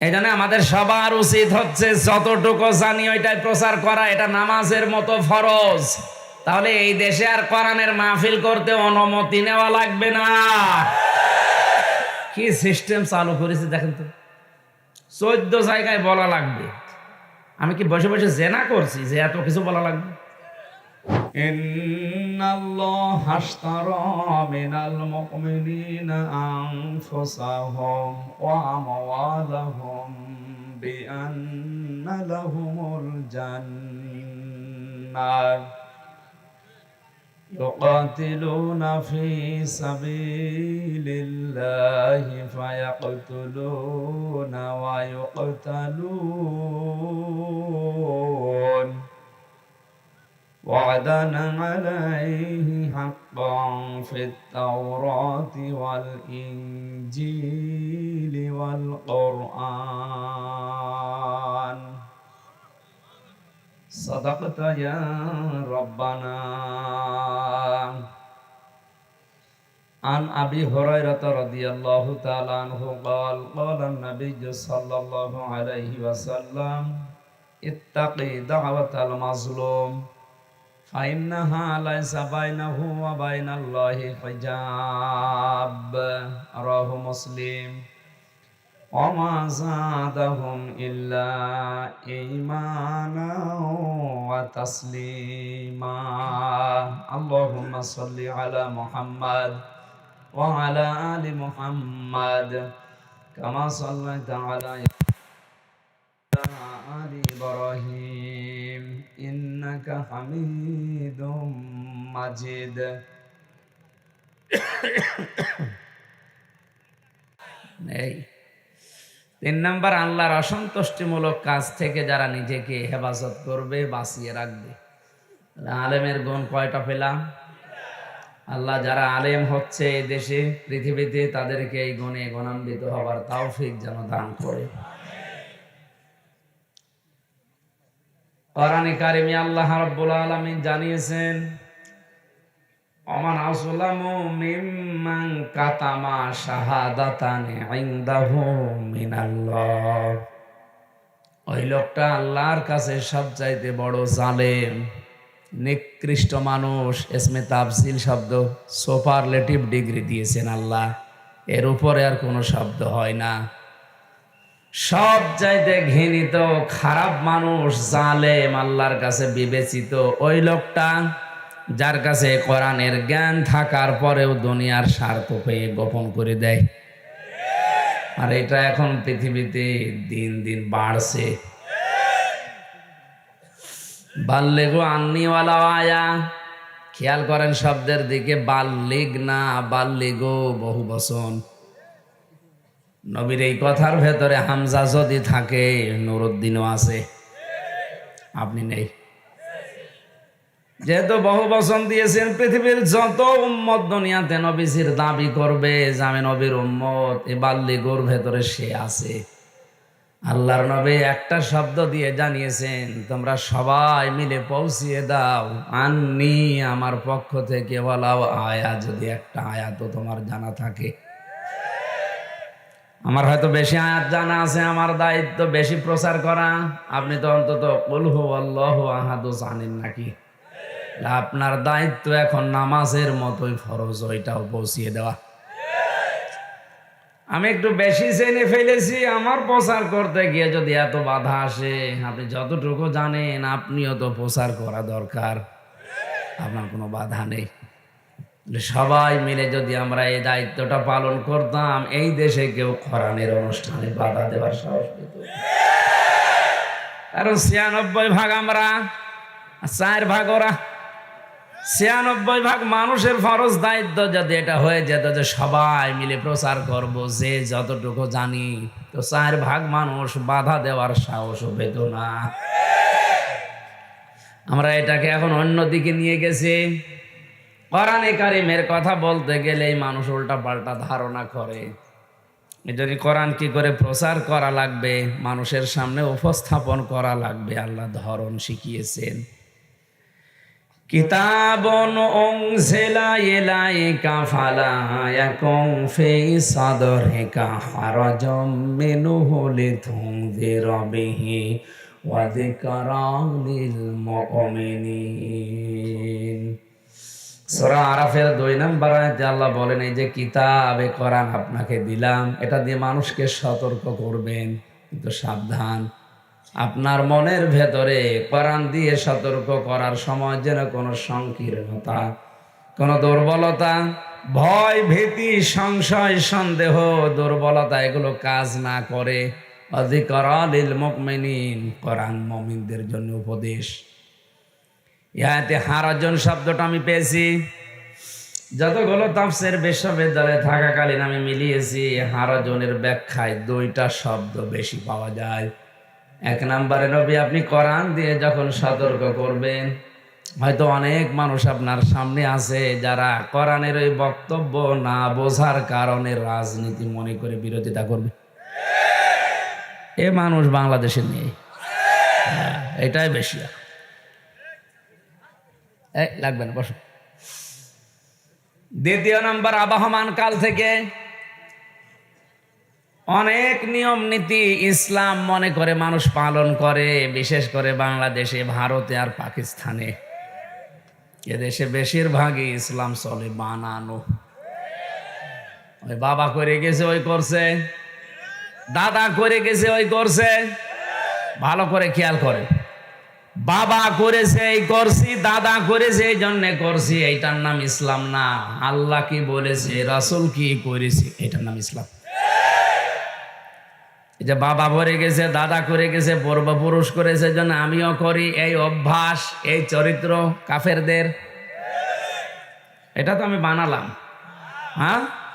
এই জন্য আমাদের সবার উচিত হচ্ছে যতটুকু জানি ওইটাই প্রচার করা, এটা নামাজের মতো ফরজ। তাহলে এই দেশে আর কোরআনের মাহফিল করতে অনুমতি নেওয়া লাগবে না। কি সিস্টেম চালু করেছে দেখেন তো। চোদ্দ জায়গায় বলা লাগবে। আমি কি বসে বসে জেনা করছি যে এত কিছু বলা লাগবে? إن الله اشترى من المؤمنين أنفسهم وأموالهم بأن لهم الجنة يقاتلون في سبيل الله فيقتلون ويقتلون وعدا عليه حقا في التوراة والإنجيل والقرآن. صدقت يا ربنا عن أبي هريرة رضي الله تعالى عنه قال قال النبي صلى الله عليه وسلم اتقي دعوة المظلوم. فإنها ليس بينه وبين الله حجاب. رواه مسلم. وما زادهم إلا إيمانا وتسليما. اللهم صل على محمد وعلى آل محمد كما صليت على آل إبراهيم. ইন্নাকা হামিদুম মাজিদ এই তিন নম্বর, আল্লাহর অসন্তুষ্টিমূলক কাজ থেকে যারা নিজেকে হেফাজত করবে, বাঁচিয়ে রাখবে। আলেমের গুণ কয়টা পেলাম? আল্লাহ যারা আলেম হচ্ছে এই দেশে, পৃথিবীতে তাদেরকে এই গুণে গণান্বিত হবার তাও তাওফিক যেন দান করে। কোরআনে কারিমে আল্লাহ রাব্বুল আলামিন জানিয়েছেন, অমান আসলামু মিম্মান কাতামা শাহাদাতান ইনদাহু মিনাল্লাহ। ওই লোকটা আল্লাহর কাছে সবচাইতে বড় জালেম, নিকৃষ্ট মানুষ এসমে তাফসিল শব্দ, সুপারলেটিভ ডিগ্রি দিয়েছেন আল্লাহ। এর উপরে আর কোনো শব্দ হয় না। সব চাইতে ঘৃণিত খারাপ মানুষ, জালেম, আল্লাহর কাছে বিবেচিত ওই লোকটা, যার কাছে কোরআনের জ্ঞান থাকার পরেও দুনিয়ার স্বার্থ পেয়ে গোপন করে দেয়। আর এটা এখন পৃথিবীতে দিন দিন বাড়ছে। বাল্লেগো আন্নিওয়ালা আয়া, খেয়াল করেন শব্দের দিকে, বাল্লিগ না, বাল্লিগো বহু বসন নবীর এই কথার ভেতরে হামজা যদি থাকে, নুরুদ্দিনও আছে। আপনি নেই। যেহেতু বহু বচন দিয়েছেন, পৃথিবীর যত উম্মত দুনিয়াতে নবীজির দাবি করবে আমি নবীর উম্মত, এ বাল্লিগুর ভেতরে সে আছে। আল্লাহর নবী একটা শব্দ দিয়ে জানিয়েছেন, তোমরা সবাই মিলে পৌঁছিয়ে দাও। আননি আমার পক্ষ থেকে বলাও আয়া, যদি একটা আয়াত তোমার জানা থাকে। আমার হয়তো বেশি আয়াত জানা আছে, আমার দায়িত্ব বেশি প্রচার করা। আপনি তো অন্তত কুলহু আল্লাহ আহাদু জানেন নাকি? আপনার দায়িত্ব এখন নামাজের মতোই ফরজ, ওইটাও পৌঁছিয়ে দেওয়া। আমি একটু বেশি জেনে ফেলেছি আমার প্রচার করতে গিয়ে যদি এত বাধা আসে, আপনি যতটুকু জানেন, আপনিও তো প্রচার করা দরকার। আপনার কোনো বাধা নেই। সবাই মিলে যদি আমরা এই দায়িত্বটা পালন করতাম, এই দেশে কেউ কোরআনের অনুষ্ঠানে বাধা দেওয়ার সাহস পেত কারণ ছিয়ানব্বই ভাগ আমরা চার ভাগ ওরা। ছিয়ানব্বই ভাগ মানুষের ফরজ দায়িত্ব যদি এটা হয়ে যেত যে সবাই মিলে প্রচার করব, যে যতটুকু জানি, তো চার ভাগ মানুষ বাধা দেওয়ার সাহস পেত না। আমরা এটাকে এখন অন্যদিকে নিয়ে গেছি। কোরআনে কারিমের কথা বলতে গেলেই মানুষ উল্টা পাল্টা ধারণা করে। এজন্য কোরআন কি করে প্রচার করা লাগবে, মানুষের সামনে উপস্থাপন করা লাগবে, আল্লাহ ধরন শিখিয়েছেন। কিতাবন অংসেলা এলাইকা ফালা ইয়াকুম ফি সাদরিকা হারাজাম মিনহু লিতুনযির বিহি ওয়া যিকরা লিল মুমিনিন। সূরা আরাফের দুই নম্বর আয়াতে আল্লাহ বলেন, এই যে কিতাবে কোরআন আপনাকে দিলাম, এটা দিয়ে মানুষকে সতর্ক করবেন, কিন্তু সাবধান। আপনার মনের ভেতরে কোরআন দিয়ে সতর্ক করার সময় যেন কোনো সংকীর্ণতা, কোনো দুর্বলতা, ভয়, ভীতি, সংশয়, সন্দেহ, দুর্বলতা, এগুলো কাজ না করে। অধিকরলিল মুকমিনিন কোরআন মমিনদের জন্য উপদেশ। ইহাতে হারাজন শব্দটা আমি পেয়েছি। যতগুলো তাফসের বিশ্ববিদ্যালয়ে থাকাকালীন আমি মিলিয়েছি হারাজনের ব্যাখ্যায় দুইটা শব্দ বেশি পাওয়া যায়। এক নম্বরে নবী আপনি কোরআন দিয়ে যখন সতর্ক করবেন হয়তো অনেক মানুষ আপনার সামনে আছে যারা কোরআনের ওই বক্তব্য না বোঝার কারণে রাজনীতি মনে করে বিরোধিতা করবে। এ মানুষ বাংলাদেশে নেই হ্যাঁ, এটাই বেশি। এই লাগবে না, বসো। দ্বিতীয় নম্বর, আবহমান কাল থেকে অনেক নিয়ম নীতি ইসলাম মনে করে মানুষ পালন করে, বিশেষ করে বাংলাদেশে, ভারতে আর পাকিস্তানে। এদেশে বেশিরভাগই ইসলাম চলে বানানো। ওই বাবা করে গেছে, ওই করছে। দাদা করে গেছে, ওই করছে। ভালো করে খেয়াল করে। বাবা করেছে এই করছি, দাদা করেছে, এই জন্যে করছি, এইটার নাম ইসলাম না। আল্লাহ কি বলেছে, রাসুল কি করেছে, এটার নাম ইসলাম। যে বাবা ভরে গেছে, দাদা করে গেছে পূর্বপুরুষ করেছে, জন্য আমিও করি, এই অভ্যাস, এই চরিত্র কাফেরদের। এটা তো আমি বানালাম। হ্যাঁ?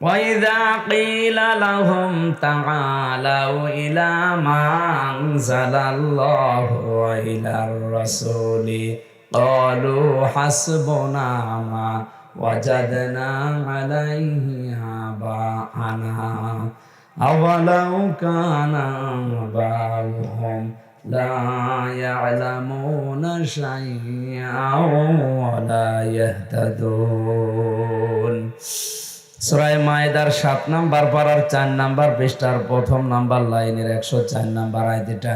وإذا قيل لهم تعالوا إلى ما أنزل الله وإلى الرسول قالوا حسبنا ما وجدنا عليه آباءنا أولو كان آباؤهم لا يعلمون شيئا ولا يهتدون সুরায় মায়েদার সাত নাম্বার পাড়ার চার নাম্বার পৃষ্ঠার প্রথম নাম্বার লাইনের একশো চার নাম্বার আয়তিটা।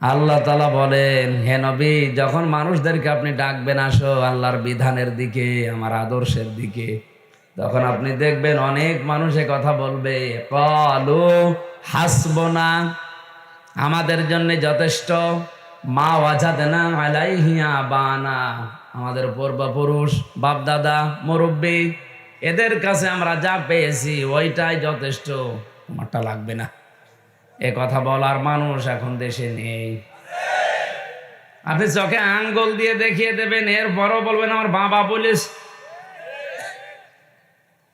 আল্লাহ তালা বলেন, হে নবী, যখন মানুষদেরকে আপনি ডাকবেন, আসো আল্লাহর বিধানের দিকে, আমার আদর্শের দিকে। তখন আপনি দেখবেন অনেক মানুষে কথা বলবে, কলু হাসব না আমাদের জন্য যথেষ্ট, মা ওয়াজাদ না আলাইহিয়া বানা আমাদের পূর্বপুরুষ, বাপদাদা, মুরব্বী এদের কাছে আমরা যা পেয়েছি, ওইটাই যথেষ্ট। তোমারটা লাগবে না। এ কথা বলার মানুষ এখন দেশে নেই। আপনি চোখে আঙ্গুল দিয়ে দেখিয়ে দেবেন, এরপরও বলবেন, আমার বাবা বলিস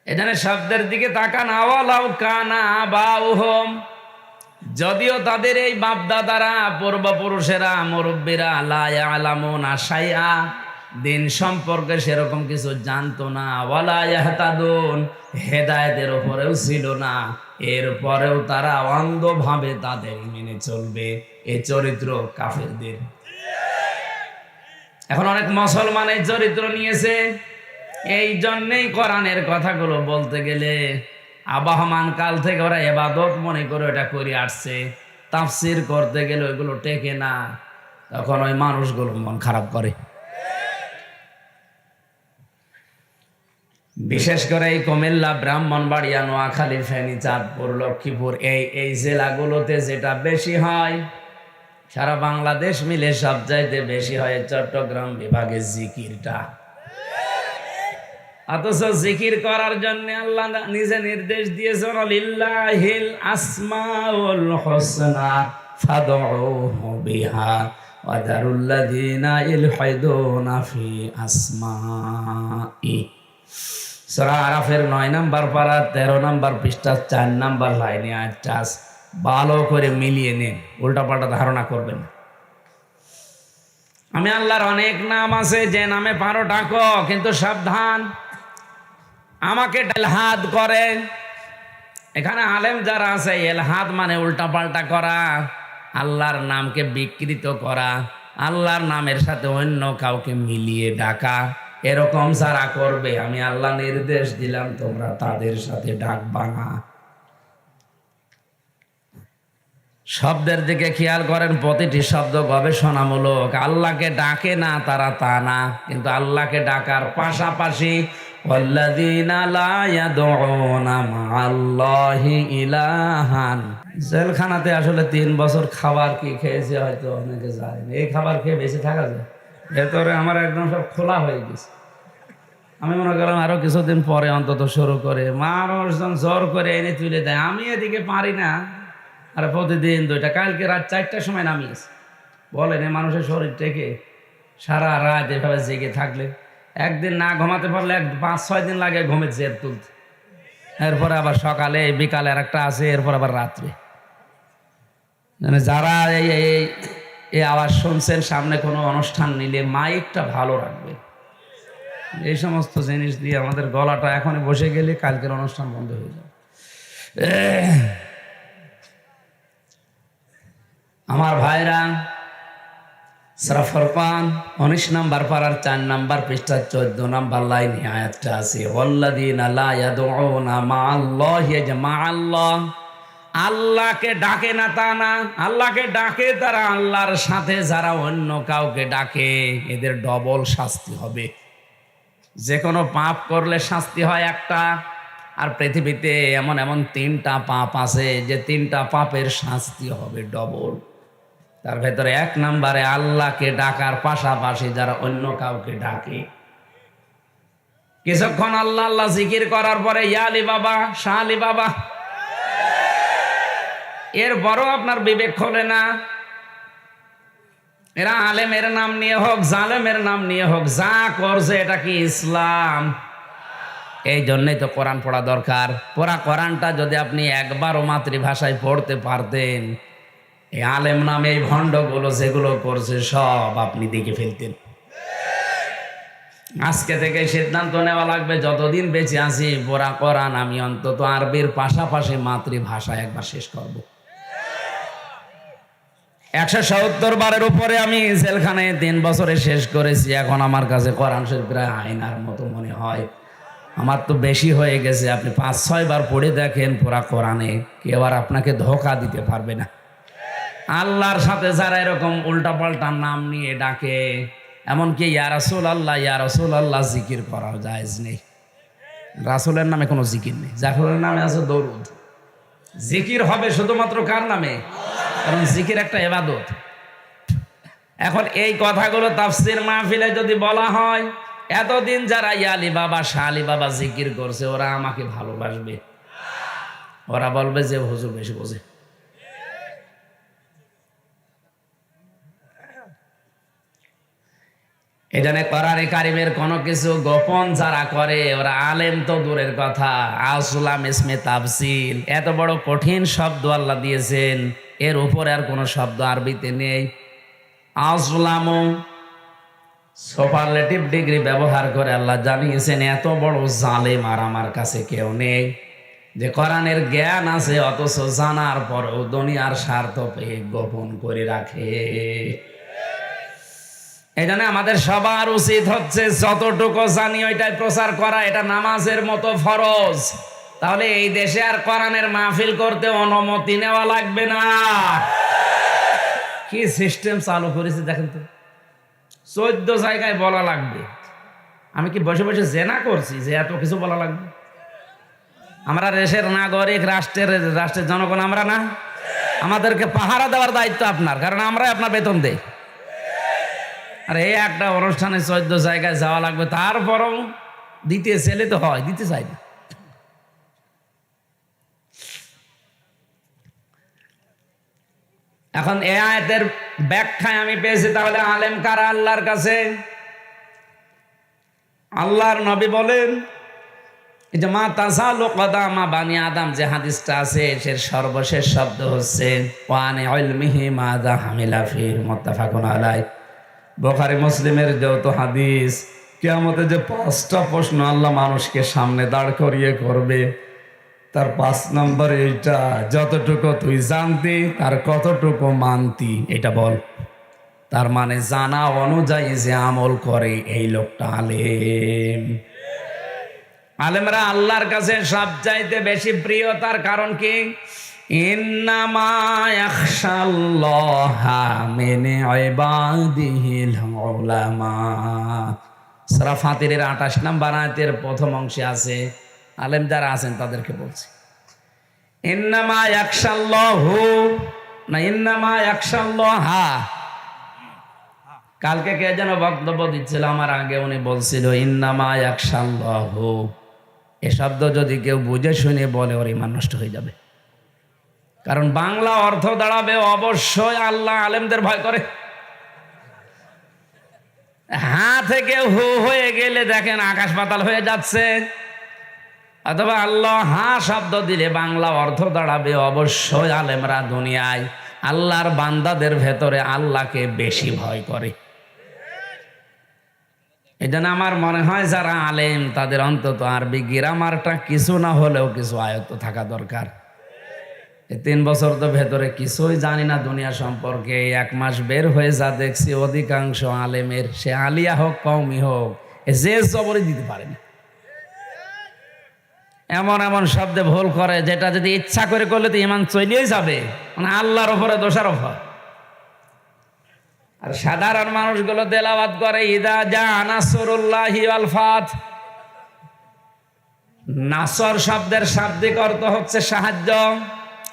এখানে শব্দের দিকে তাকান, আওয়ালাউ কানা বাউহম যদিও তাদের এই বাপদাদারা, পূর্বপুরুষেরা, মুরব্বীরা লায়া আলামুন আশাইয়া দিন সম্পর্কে সেরকম কিছু জানতো না। ওয়ালায়াহতাদুন হেদায়েতের উপরেও ছিল না। এরপরেও তারা অন্ধভাবে তাদের মেনে চলবে। এ চরিত্র কাফেরদের। এখন অনেক মুসলমান এই চরিত্র নিয়েছে। এই জন্যেই কোরআনের কথাগুলো বলতে গেলে আবাহমান কাল থেকে ওরা এবাদত মনে করে এটা করে আসছে। তাফসির করতে গেলে ওইগুলো টেকে না। তখন ওই মানুষগুলো মন খারাপ করে। বিশেষ করে এই কুমিল্লা, ব্রাহ্মণবাড়িয়া, নোয়াখালী ফেনী চাঁদপুর লক্ষ্মীপুর, এই এই জেলাগুলোতে যেটা বেশি হয়, সারা বাংলাদেশ মিলে সব চাইতে বেশি হয় চট্টগ্রাম বিভাগে জিকিরটা। অথচ জিকির করার জন্য আল্লাহ নিজে নির্দেশ দিয়েছেন লিল্লাহিল আসমাউল হোসনা ফাদউহু বিহা ওয়া দারুল্লাযিনা ইলহাদুনা ফি সূরা আরাফের নয় নাম্বার পারা, তেরো নাম্বার পৃষ্ঠা, চার নাম্বার লাইনে আছে। ভালো করে মিলিয়ে নিন, উল্টাপাল্টা ধারণা করবেন আমি আল্লাহর অনেক নাম আছে, যে নামে পারো ডাকো, কিন্তু সাবধান। আমাকে এলহাদ করে। এখানে আলেম যারা আছে, এলহাদ মানে উল্টাপাল্টা করা, আল্লাহর নামকে বিকৃত করা, আল্লাহর নামের সাথে অন্য কাউকে মিলিয়ে ডাকা। এরকম যারা করবে, আমি আল্লাহ নির্দেশ দিলাম, তোমরা তাদের সাথে ডাক বানা শব্দের দিকে খেয়াল করেন, প্রতিটি শব্দ গবেষণামূলক। আল্লাহকে ডাকে না, তারা তা না। কিন্তু আল্লাহকে ডাকার পাশাপাশি জেলখানাতে আসলে তিন বছর খাবার কি খেয়েছে হয়তো অনেকে জানেন এই খাবার খেয়ে বেশি থাকা যায়? ভেতরে আমার একদম সব খোলা হয়ে গেছে। আমি মনে করলাম আরও কিছুদিন পরে অন্তত শুরু করে, মানুষজন জোর করে এনে তুলে দেয়। আমি এদিকে পারি না। আর প্রতিদিন দুইটা, কালকে রাত চারটার সময় নামিয়েছে। বলেন এই মানুষের শরীর থেকে সারা রাত এভাবে জেগে থাকলে। একদিন না ঘুমাতে পারলে এক পাঁচ, ছয় দিন লাগে ঘুমের জের তুলতে। এরপরে আবার সকালে, বিকালে আর একটা আছে, এরপর আবার রাত্রে। মানে যারা এই এই আওয়াজ শুনছেন, সামনে কোনো অনুষ্ঠান নিলে মাইকটা ভালো রাখবে। এই সমস্ত জিনিস দিয়ে আমাদের গলাটা এখন বসে গেলে কালকের অনুষ্ঠান বন্ধ হয়ে যাবে। আমার ভাইরা সরফরকান উনিশ নাম্বার পাড়ার চার নাম্বার পৃষ্ঠা, চোদ্দ নাম্বার লাইনে আয়াতটা আছে ওল্লাদিন আল্লাহ মা আল্লাহ মা আল্লাহ। আল্লাহকে ডাকে না তা না। আল্লাহকে ডাকে তারা আল্লাহর সাথে, যারা অন্য কাউকে ডাকে, এদের ডবল শাস্তি হবে। যে কোনো পাপ করলে শাস্তি হয় একটা, আর পৃথিবীতে এমন এমন তিনটা পাপ আছে যে তিনটা পাপের শাস্তি হবে ডবল। তার ভেতরে এক নম্বরে আল্লাহকে ডাকার পাশাপাশি যারা অন্য কাউকে ডাকে। কিছুক্ষণ আল্লাহ আল্লাহ জিকির করার পরে ইয়ালি বাবা শাহ আলী বাবা এরপরও আপনার বিবেক খোলে না। এরা আলেমের নাম নিয়ে হোক, জালেমের নাম নিয়ে হোক, যা করছে এটা কি ইসলাম? এই জন্যই তো কোরআন পড়া দরকার। পড়া কোরআনটা যদি আপনি একবারও মাতৃভাষায় পড়তে পারতেন, এই আলেম নামে এই ভণ্ডগুলো যেগুলো করছে, সব আপনি দেখে ফেলতেন। আজকে থেকে সিদ্ধান্ত নেওয়া লাগবে, যতদিন বেঁচে আছি, পড়া কোরআন আমি অন্তত আরবির পাশাপাশি মাতৃভাষা একবার শেষ করব। একশো সত্তর বারের উপরে আমি জেলখানায় তিন বছরে শেষ করেছি। এখন আমার কাছে কোরআন শরীফ প্রায় আয়নার মতো মনে হয়। আমার তো বেশি হয়ে গেছে। আপনি পাঁচ, ছয় বার পড়ে দেখেন পুরা কোরআনে। কেউ আর আপনাকে ধোকা দিতে পারবে না। আল্লাহর সাথে যারা এরকম উল্টা পাল্টা নাম নিয়ে ডাকে, এমনকি ইয়া রাসুল আল্লাহ ইয়া রাসুল আল্লাহ জিকির করাও জায়েজ নেই। রাসুলের নামে কোনো জিকির নেই। জাফরের নামে আছে দরুদ। জিকির হবে শুধুমাত্র কার নামে? কারণ জিকির একটা এবাদত এখন এই কথাগুলো তাফসির মাহফিলে যদি বলা হয়, এতদিন যারা ইয়ালি বাবা শালি বাবা জিকির করছে, ওরা আমাকে ভালোবাসবে। ওরা বলবে যে, হুজুর বেশি বোঝে। এখানে করারে কারিমের কোনো কিছু গোপন যারা করে, ওরা আলেম তো দূরের কথা। আসলাম ইসমে তাফসিল। এত বড় কঠিন শব্দ আল্লাহ দিয়েছেন। এর উপরে আর কোনো শব্দ আরবিতে নেই। আসলাম সুপারলেটিভ ডিগ্রি ব্যবহার করে আল্লাহ জানিয়েছেন, এত বড় জালেম আর আমার কাছে কেউ নেই। যে কোরআনের জ্ঞান আছে, অথচ জানার পরেও দুনিয়ার স্বার্থ পেয়ে গোপন করে রাখে। এই আমাদের সবার উচিত হচ্ছে, যতটুকু জানি ওইটাই প্রচার করা, এটা নামাজের মতো ফরজ। তাহলে এই দেশে আর কোরআনের মাহফিল করতে অনুমতি নেওয়া লাগবে না। কি সিস্টেম চালু করেছে দেখেন তো। চোদ্দ জায়গায় বলা লাগবে। আমি কি বসে বসে জেনা করছি যে এত কিছু বলা লাগবে? আমরা দেশের নাগরিক, রাষ্ট্রের রাষ্ট্রের জনগণ আমরা না। আমাদেরকে পাহারা দেওয়ার দায়িত্ব আপনার, কারণ আমরাই আপনার বেতন দেই। আর এই একটা অনুষ্ঠানে চোদ্দ জায়গায় যাওয়া লাগবে, তারপরও দিতে ছেলে তো হয়, দিতে চাই না। এখন এ আয়তের ব্যাখ্যায় আমি পেয়েছি, তাহলে আলেম কারা আল্লাহর কাছে? আল্লাহর নবী বলেন যে মা আদম, যে হাদিসটা আছে সে সর্বশেষ শব্দ হচ্ছে, ওয়ানে হামিলা ফি, মুত্তাফাকুন আলাই মুসলিমের হাদিস, কিয়ামতে যে পাঁচটা প্রশ্ন আল্লাহ মানুষকে সামনে দাঁড় করিয়ে করবে তার পাঁচ নম্বর এইটা যতটুকু তুই জানতি, তার কতটুকু মানতি, এটা বল। তার মানে জানা অনুযায়ী যে আমল করে এই লোকটা আলেম। আলেমরা আল্লাহর কাছে সব চাইতে বেশি প্রিয়, তার কারণ কি? উলামা। ফাতিরের 28 নম্বর আয়াতের প্রথম অংশে আছে আলেম যারা আছেন তাদেরকে বলছি। ইন্নামা ইয়াখশাল্লাহু না, ইন্নামা ইয়াখশাল্লাহা কালকে কে যেন বক্তব্য দিচ্ছিল আমার আগে, উনি বলছিল, ইন্নামা ইয়াকশাল্লাহু। এ শব্দ যদি কেউ বুঝে শুনে বলে, ওর ইমান নষ্ট হয়ে যাবে। কারণ বাংলা অর্থ দাঁড়াবে অবশ্যই আল্লাহ আলেমদের ভয় করে। হা থেকে হু হয়ে গেলে দেখেন আকাশ পাতাল হয়ে যাচ্ছে। অথবা আল্লাহ হা শব্দ দিলে বাংলা অর্থ দাঁড়াবে অবশ্যই আলেমরা দুনিয়ায়। আল্লাহর বান্দাদের ভেতরে আল্লাহকে বেশি ভয় করে। এই জন্য আমার মনে হয় যারা আলেম, তাদের অন্তত আরবি গ্রামারটা কিছু না হলেও কিছু আয়ত্ত থাকা দরকার। এই তিন বছর তো ভেতরে কিছুই জানি না দুনিয়া সম্পর্কে। এক মাস বের হয়ে যা দেখছি, অধিকাংশ আলেমের সে আলিয়া হোক কমই হোক, এ যে জবরই দিতে পারে না। এমন এমন শব্দে ভুল করে, যেটা যদি ইচ্ছা করে করলে তো ইমান চলিয়েই যাবে। মানে আল্লাহর ওপরে দোষারোপ হয়। আর সাধারণ মানুষগুলো তেলাওয়াত করে, ইদা যা নাসরুল্লাহি আল ফাত। নাসর শব্দের শাব্দিক অর্থ হচ্ছে সাহায্য।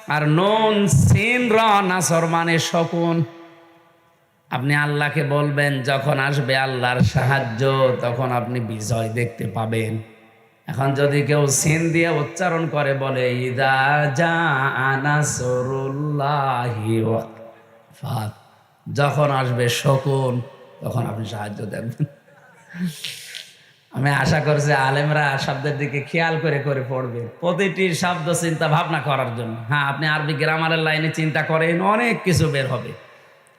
আর নুন, সিন, র, নাসর মানে শকুন। আপনি আল্লাহকে বলবেন, যখন আসবে আল্লাহর সাহায্য, তখন আপনি বিজয় দেখতে পাবেন। এখন যদি কেউ সিন দিয়ে উচ্চারণ করে বলে, ইদা যা যখন আসবে শকুন, তখন আপনি সাহায্য দেখবেন আমি আশা করছি আলেমরা শব্দের দিকে খেয়াল করে করে পড়বে। প্রতিটি শব্দ চিন্তা ভাবনা করার জন্য। হ্যাঁ আপনি আরবি গ্রামারের লাইনে চিন্তা করেন, অনেক কিছু বের হবে।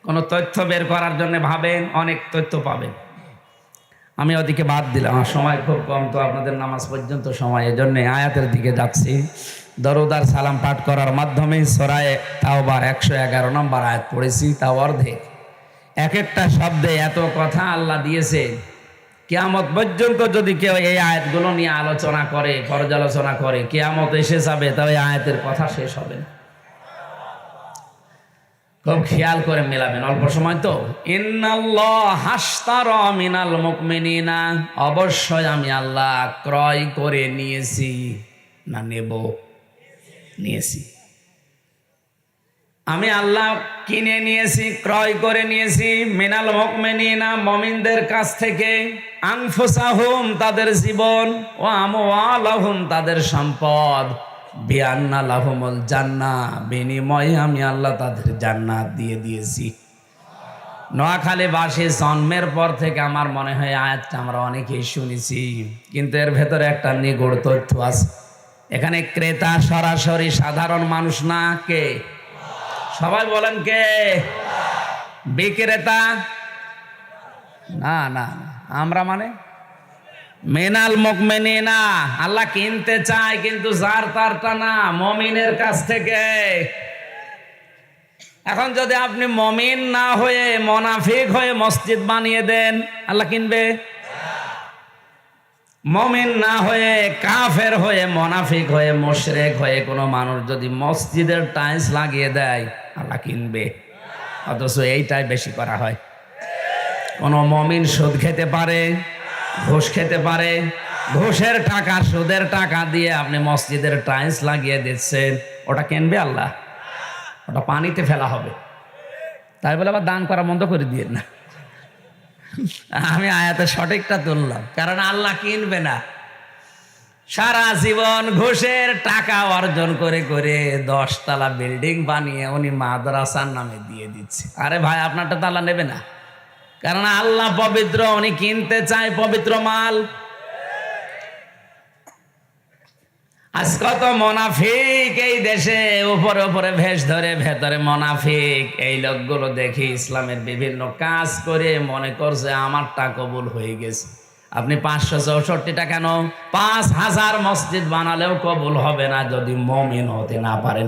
কোনো তথ্য বের করার জন্য ভাবেন, অনেক তথ্য পাবেন। আমি ওদিকে বাদ দিলাম। আমার সময় খুব কম তো আপনাদের নামাজ পর্যন্ত সময়, এজন্য আয়াতের দিকে যাচ্ছি। দরুদার সালাম পাঠ করার মাধ্যমে সরায় তাও বা একশো এগারো নম্বর আয়াত পড়েছি তাও অর্ধেক। এক একটা শব্দে এত কথা আল্লাহ দিয়েছে। কেয়ামত পর্যন্ত যদি কেউ এই আয়াতগুলো নিয়ে আলোচনা করে, পর্যালোচনা করে, কেয়ামত এসে যাবে তবে আয়াতের কথা শেষ হবে না। খুব খেয়াল করে মেলাবেন। অল্প সময় তো। মিনাল মুকমিনিনা। অবশ্যই আমি আল্লাহ ক্রয় করে নিয়েছি। না নেব। নিয়েছি। আমি আল্লাহ কিনে নিয়েছি ক্রয় করে নিয়েছি। মিনাল মুকমিনিনা মমিনদের কাছ থেকে। আনফুসাহুম তাদের জীবন। ও আমওয়ালাহুম তাদের সম্পদ। বিয়ান্না লাহমল জান্না, বিনিময়ে আমি আল্লাহ তাদের জান্নাত দিয়ে দিয়েছি। নোয়াখালী বাসী জন্মের পর থেকে আমার মনে হয় আয়াতটা আমরা অনেকেই শুনেছি, কিন্তু এর ভেতরে একটা নিগড় তথ্য আছে। এখানে ক্রেতা সরাসরি সাধারণ মানুষ না, কে? সবাই বলেন কে? বিক্রেতা? না না। আমরা মানে মেনাল মুকমেনি না আল্লাহ কিনতে চায়, কিন্তু যার তারটা না, মমিনের কাছ থেকে। এখন যদি আপনি মমিন না হয়ে, মনাফিক হয়ে মসজিদ বানিয়ে দেন, আল্লাহ কিনবে? মমিন না হয়ে, কাফের হয়ে, মনাফিক হয়ে, মোশরেক হয়ে কোনো মানুষ যদি মসজিদের টাইলস লাগিয়ে দেয়, আল্লাহ কিনবে। অথচ এইটাই বেশি করা হয়। কোনো মমিন সুদ খেতে পারে ঘুষ খেতে পারে। ঘুষের টাকা, সুদের টাকা দিয়ে আপনি মসজিদের টাইলস লাগিয়ে দিচ্ছেন। ওটা কিনবে আল্লাহ? ওটা পানিতে ফেলা হবে। তাই বলে আবার দান করা বন্ধ করে দিয়ে না। আমি আয়াতে সঠিকটা তুললাম। কারণ আল্লাহ কিনবে না। সারা জীবন ঘুষের টাকা অর্জন করে করে দশতলা বিল্ডিং বানিয়ে উনি মাদ্রাসার নামে দিয়ে দিচ্ছে। আরে ভাই, আপনারটা তালা নেবে না। কারণ আল্লাহ পবিত্র, উনি কিনতে চায় পবিত্র মাল। আজ কত মোনাফিক এই দেশে, উপরে উপরে ভেষ ধরে, ভেতরে মোনাফিক। এই লোকগুলো দেখি ইসলামের বিভিন্ন কাজ করে মনে করছে, আমারটা কবুল হয়ে গেছে। আপনি পাঁচশো চৌষট্টিটা কেন? পাঁচ হাজার মসজিদ বানালেও কবুল হবে না যদি মমিন হতে না পারেন।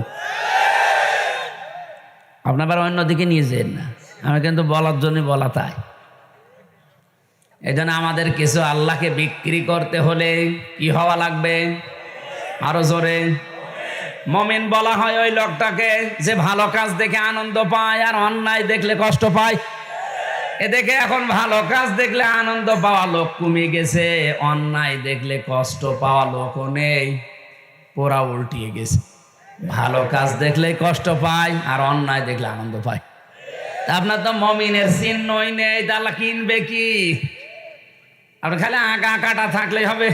আপনার অন্যদিকে নিয়ে যেন না। আমি কিন্তু বলার জন্য বলা তাই। এই জন্য আমাদের কিছু আল্লাহকে বিক্রি করতে হলে কি হওয়া লাগবে? আরও জোরে। মমিন বলা হয় ওই লোকটাকে যে ভালো কাজ দেখে আনন্দ পায় আর অন্যায় দেখলে কষ্ট পায়। এ দেখে এখন ভালো কাজ দেখলে আনন্দ পাওয়া লোক কমে গেছে, অন্যায় দেখলে কষ্ট পাওয়া লোকও নেই, পোড়া উল্টিয়ে গেছে। ভালো কাজ দেখলে কষ্ট পায় আর অন্যায় দেখলে আনন্দ পায়। আপনার তো মমিনের চিহ্নই নেই, তাহলে কিনবে কি? আপনার খালি আগা কাটা থাকলেই হবে।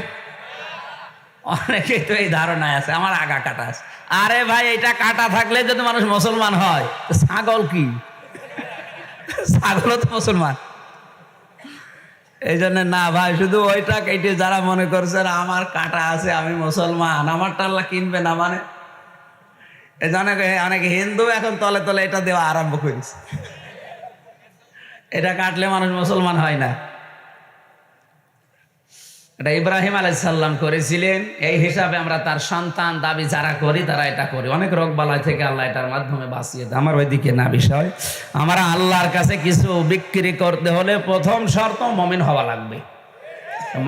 অনেকে তো এই ধারণায় আছে, আমার আগা কাটা আছে। আরে ভাই এটা কাটা থাকলে যদি মানুষ মুসলমান হয় ছাগল কি? ছাগলও তো মুসলমান। এই জন্য না ভাই, শুধু ওইটা কেটে যারা মনে করছেন আমার কাটা আছে, আমি মুসলমান আমার টাল্লা কিনবে না মানে? এই জন্য অনেক হিন্দু এখন তলে তলে এটা দেওয়া আরম্ভ করেছে। এটা কাটলে মানুষ মুসলমান হয় না। এটা ইব্রাহিম আলাইসাল্লাম করেছিলেন, এই হিসাবে আমরা তার সন্তান দাবি যারা করি তারা এটা করি। অনেক রোগ বালাই থেকে আল্লাহ এটার মাধ্যমে বাঁচিয়ে দেয়। আমার ওইদিকে না বিষয়। আমরা আল্লাহর কাছে কিছু বিক্রি করতে হলে প্রথম শর্ত মমিন হওয়া লাগবে।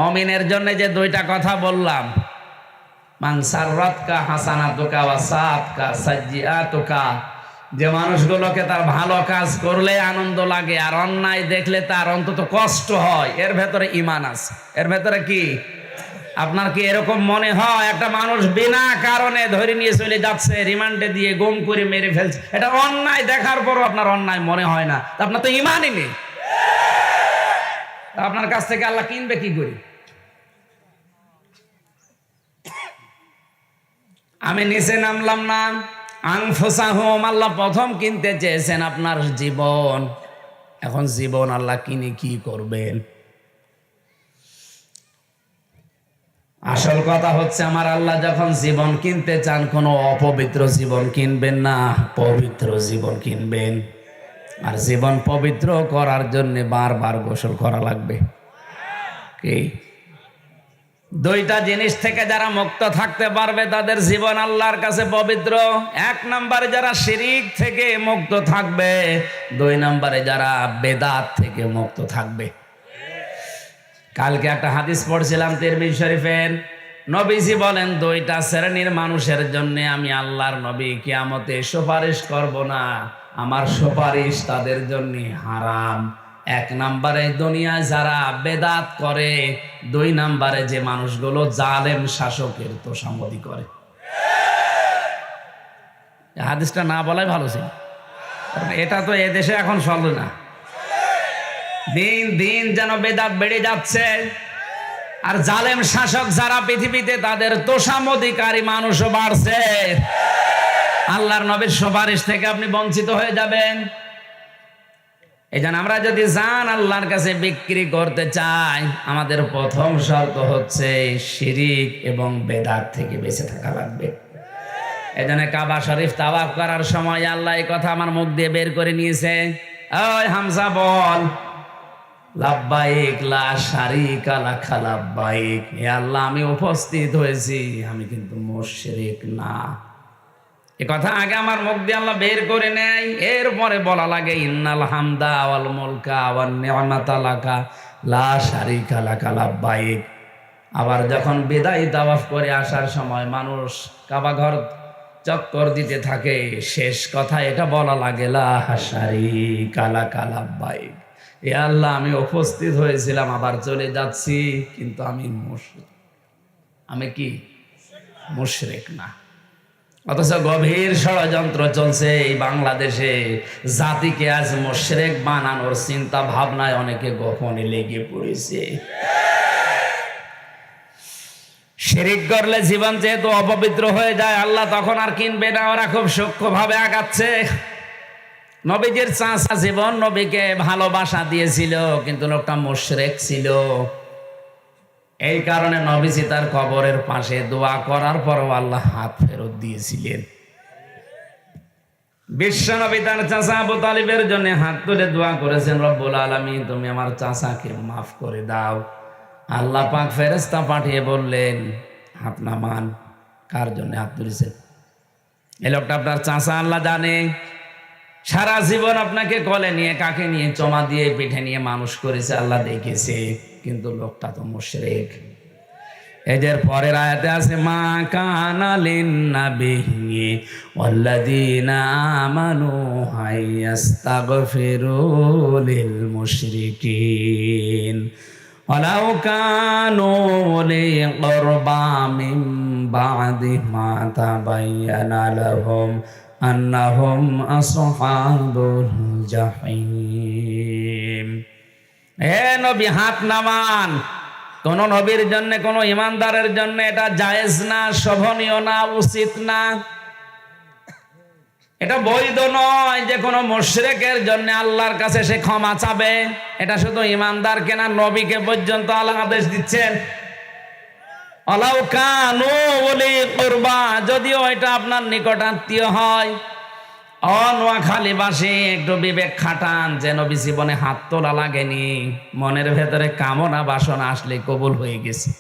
মমিনের জন্য যে দুইটা কথা বললাম মানসারতকা হাসানাতুকা, ওয়া সাতকা সাজ্জিআতুকা যে মানুষগুলোকে তার ভালো কাজ করলে আনন্দ লাগে আর অন্যায় দেখলে তার অন্তত কষ্ট হয়, এর ভেতরে ইমান আছে। এর ভেতরে কি? আপনার কি এরকম মনে হয়? একটা মানুষ বিনা কারণে ধরে নিয়ে চলে যাচ্ছে, রিমান্ডে দিয়ে গুম করে মেরে ফেলছে। এটা অন্যায় দেখার পরও আপনার অন্যায় মনে হয় না। আপনার তো ইমানই নেই। আপনার কাছ থেকে আল্লাহ কিনবে কি করে? আমি নিচে নামলাম না। আংফোসাহম আল্লাহ প্রথম কিনতে চেয়েছেন আপনার জীবন। এখন জীবন আল্লাহ কিনে কি করবেন? আসল কথা হচ্ছে, আমার আল্লাহ যখন জীবন কিনতে চান, কোনো অপবিত্র জীবন কিনবেন না, পবিত্র জীবন কিনবেন। আর জীবন পবিত্র করার জন্য বারবার গোসল করা লাগবে। কি? দুইটা জিনিস থেকে যারা মুক্ত থাকতে পারবে, তাদের জীবন আল্লাহর কাছে পবিত্র। এক নম্বরে যারা শিরিক থেকে মুক্ত থাকবে, দুই নম্বরে যারা বেদাত থেকে মুক্ত থাকবে। কালকে একটা হাদিস পড়ছিলাম তিরমিজ শরীফের। নবীজি বলেন, দুইটা শ্রেণির মানুষের জন্য আমি আল্লাহর নবী কিয়ামতে সুপারিশ করব না। আমার সুপারিশ তাদের জন্য হারাম। এক নাম্বারে দুনিয়ায় যারা বেদাত করে, দুই নাম্বারে যে মানুষগুলো জালেম শাসকের তো সম্মতি করে হাদিসটা না বলাই ভালো ছিল। এটা তো এদেশে এখন চলে না। দিন দিন যেন বেদাত বেড়ে যাচ্ছে, আর জালেম শাসক যারা পৃথিবীতে, তাদের তোষামধিকারী মানুষও বাড়ছে। আল্লাহর নবীর সুপারিশ থেকে আপনি বঞ্চিত হয়ে যাবেন। এই আমরা যদি জান আল্লাহর কাছে বিক্রি করতে চাই, আমাদের প্রথম শর্ত হচ্ছে শিরিক এবং বেদাত থেকে বেঁচে থাকা লাগবে। এই জন্য কাবা শরীফ তাওয়াফ করার সময় আল্লাহ এই কথা আমার মুখ দিয়ে বের করে নিয়েছে। ওই হামসা বল। লাভবাইক লা শারিকা লাখা লাভবাইক এ আল্লাহ, আমি উপস্থিত হয়েছি, আমি কিন্তু মুশরিক না। এ কথা আগে আমার মুখ দিয়ে আল্লাহ বের করে নেয়। এরপরে বলা লাগে, ইন্নাল হামদা ওয়াল মুলকা ওয়ান নি'মাতা লাকা, লা শারিকা লাকা লাভবাইক আবার যখন বিদায় তাওয়াফ করে আসার সময় মানুষ কাবা ঘর চক্কর দিতে থাকে, শেষ কথা এটা বলা লাগে, লা শারিকা লাকা লাভবাইক এ আল্লাহ, আমি উপস্থিত হয়েছিলাম, আবার চলে যাচ্ছি, কিন্তু আমি মুশরিক আমি কি? মুশরিক না। অথচ গভীর ষড়যন্ত্র চলছে এই বাংলাদেশে। জাতিকে আজ মোশরেক বানানোর চিন্তা ভাবনায় অনেকে গোপনে লেগে পড়েছে। শিরিক করলে জীবন যেহেতু অপবিত্র হয়ে যায়, আল্লাহ তখন আর কিনবে না, ওরা খুব সূক্ষ্মভাবে আগাচ্ছে। নবীজির চাষা জীবন নবীকে ভালোবাসা দিয়েছিল, কিন্তু লোকটা মোশরেক ছিল। এই কারণে নবীজি তার কবরের পাশে দোয়া করার পরও আল্লাহ হাত ফেরত দিয়েছিলেন। বিশ্ব নবী তার চাষা আবু তালিবের জন্য হাত তুলে দোয়া করেছেন, রব্বুল আলমী তুমি আমার চাষাকে মাফ করে দাও। আল্লাহ পাক ফেরেস্তা পাঠিয়ে বললেন, হাত নামান, কার জন্য হাত তুলেছেন? এই লোকটা আপনার চাষা আল্লাহ জানে। সারা জীবন আপনাকে কলে নিয়ে, কাকে নিয়ে, চমা দিয়ে, পিঠে নিয়ে মানুষ করেছে, আল্লাহ দেখেছে। কিন্তু লোকটা তো মুশরেক। এদের পরের আয়াতে আছে, মা কানালিন নাবিহি আমানু হাইয়াস্তাগফিরু লিল মুশরিকিন ওয়ালাউ কানু বা'দি মা তাবায়্যানা লাহুম أنهم أصحاب الجحيم এ নবী হাত নামান কোন নবীর জন্য কোন ইমানদারের জন্য এটা জায়েজ না শোভনীয় না উচিত না এটা বৈধ নয় যে কোনো মুশরিকের জন্য আল্লাহর কাছে সে ক্ষমা চাবে এটা শুধু ইমানদার কেনা নবীকে পর্যন্ত আল্লাহ আদেশ দিচ্ছেন অলাউ কানু বলি করবা, যদিও এটা আপনার নিকট আত্মীয় হয়। অনোয়াখালীবাসী একটু বিবেক খাটান, যেন জীবনে হাত তোলা লাগেনি। মনের ভেতরে কামনা বাসনা আসলে কবুল হয়ে গেছে।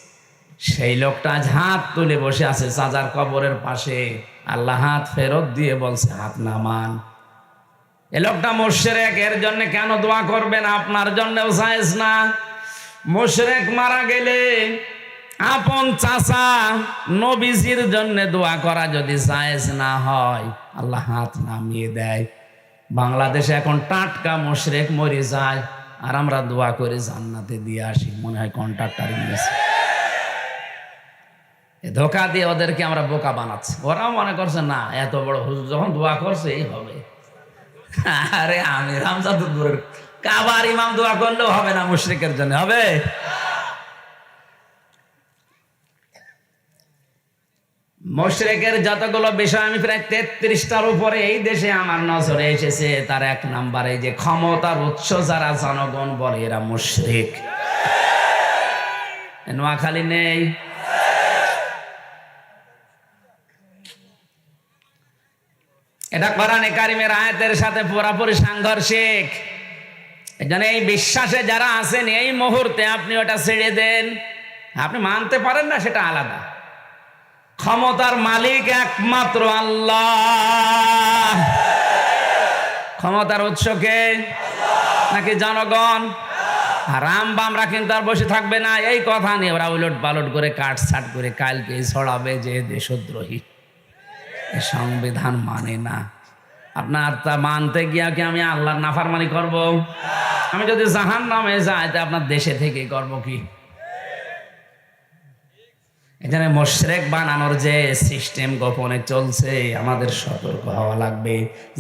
সেই লোকটা আজ হাত তুলে বসে আছে সাজার কবরের পাশে। আল্লাহ হাত ফেরত দিয়ে বলছে, হাত নামান। এ লোকটা মোশরেক, এর জন্য কেন দোয়া করবেন আপনার জন্যও সাইজ না। মোশরেক মারা গেলে আপন চাচা নবীজির জন্য দোয়া করা যদি জায়েজ না হয়, আল্লাহ হাত নামিয়ে দেয়। বাংলাদেশে এখন টাটকা মোশরেক মরে যায়, আর আমরা দোয়া করে জান্নাতে দিয়ে আসি, মনে হয় কন্ট্রাক্টার এ ধোকা দিয়ে ওদেরকে আমরা বোকা বানাচ্ছি। ওরাও মনে করছে, না, এত বড় হুজুর যখন দোয়া করছে, এই হবে। আরে আমি রামজাদ দূরের কাবার ইমাম দোয়া করলেও হবে না, মুশরিকের জন্য হবে? মোশরেকের যতগুলো বিষয় আমি প্রায় তেত্রিশটার উপরে এই দেশে আমার নজরে এসেছে, তার এক নাম্বারে যে ক্ষমতার উৎস যারা জনগণ বলে এরা মুশরিক। নোয়াখালী নেই। এটা কোরআনে কারিমের আয়াতের সাথে পুরাপুরি সাংঘর্ষিক। এজন্য এই বিশ্বাসে যারা আছেন, এই মুহূর্তে আপনি ওটা ছেড়ে দেন। আপনি মানতে পারেন না, সেটা আলাদা। ক্ষমতার মালিক একমাত্র আল্লাহ। ক্ষমতার উৎসকে নাকি জনগণ? রাম বামরা কিন্তু আর বসে থাকবে না। এই কথা নিয়ে ওরা উলট পালট করে কাট ছাট করে কালকে ছড়াবে যে দেশদ্রোহী। সংবিধান মানে না। আপনার তা মানতে গিয়া কি আমি আল্লাহর নাফারমানি করব? আমি যদি জাহান নামে যাই, তা আপনার দেশে থেকে করব কি? এখানে মোশরেক বানানোর যে সিস্টেম গোপনে চলছে, আমাদের সতর্ক হওয়া লাগবে।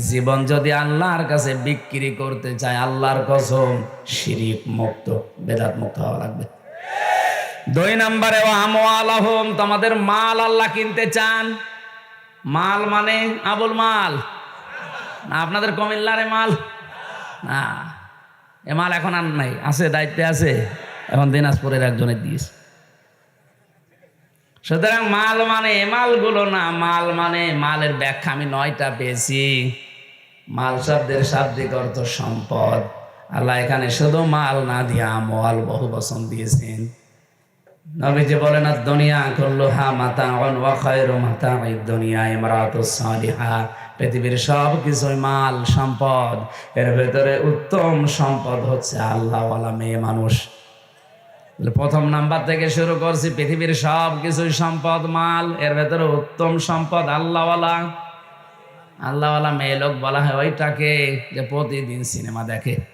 জীবন যদি আল্লাহর কাছে বিক্রি করতে চায়, আল্লাহর কসম, শিরিক মুক্ত, বেদাত মুক্ত হওয়া লাগবে। দুই নম্বরে আলহম তোমাদের মাল আল্লাহ কিনতে চান। মাল মানে আবুল মাল। আপনাদের কমিল্লারে মাল? না, এ মাল এখন আর নাই, আছে, দায়িত্বে আছে। এখন দিনাজপুরের একজনের দিয়েছে। সুতরাং মাল মানে মালগুলো না, মাল মানে মালের ব্যাখ্যা আমি নয়টা পেয়েছি। মাল শব্দের শাব্দিক অর্থ সম্পদ। আল্লাহ এখানে শুধু মাল না দিয়া আমল বহু বসন দিয়েছেন। নবীজি বলেন আর দুনিয়া করল হা মাতা অন ওয়াখায়রু মাতা দুনিয়া ইমরাতু সালিহা। পৃথিবীর সব কিছুই মাল, সম্পদ। এর ভেতরে উত্তম সম্পদ হচ্ছে আল্লাহওয়ালা মেয়ে মানুষ। প্রথম নাম্বার থেকে শুরু করছি, পৃথিবীর সব কিছুই সম্পদ, মাল, এর ভেতরে উত্তম সম্পদ, আল্লাহওয়ালা। আল্লাহওয়ালা মেয়ে লোক বলা হয়, ওইটাকে যে প্রতিদিন সিনেমা দেখে।